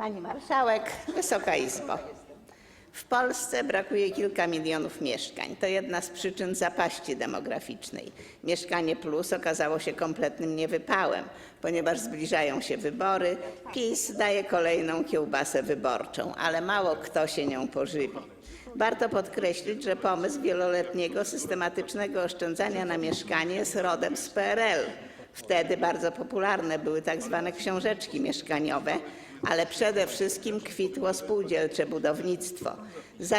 Pani Marszałek, Wysoka Izbo. W Polsce brakuje kilka milionów mieszkań. To jedna z przyczyn zapaści demograficznej. Mieszkanie Plus okazało się kompletnym niewypałem, ponieważ zbliżają się wybory. PiS daje kolejną kiełbasę wyborczą, ale mało kto się nią pożywi. Warto podkreślić, że pomysł wieloletniego systematycznego oszczędzania na mieszkanie jest rodem z PRL. Wtedy bardzo popularne były tak zwane książeczki mieszkaniowe, ale przede wszystkim kwitło spółdzielcze budownictwo. Za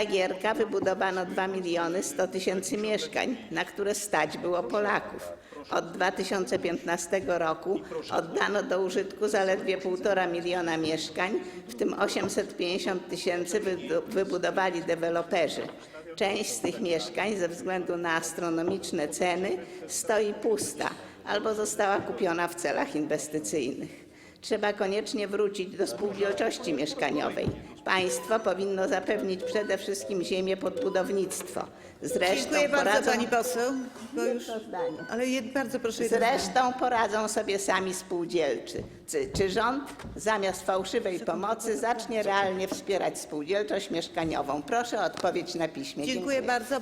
wybudowano 2 miliony 100 tysięcy mieszkań, na które stać było Polaków. Od 2015 roku oddano do użytku zaledwie 1,5 miliona mieszkań, w tym 850 tysięcy wybudowali deweloperzy. Część z tych mieszkań ze względu na astronomiczne ceny stoi pusta albo została kupiona w celach inwestycyjnych. Trzeba koniecznie wrócić do spółdzielczości mieszkaniowej. Państwo powinno zapewnić przede wszystkim ziemię pod budownictwo. Zresztą Dziękuję bardzo poradzą, pani poseł. Bo już, ale jed, bardzo proszę jedno. Zresztą poradzą sobie sami spółdzielczy. Czy, czy rząd zamiast fałszywej pomocy zacznie realnie wspierać spółdzielczość mieszkaniową? Proszę o odpowiedź na piśmie. Dziękuję bardzo.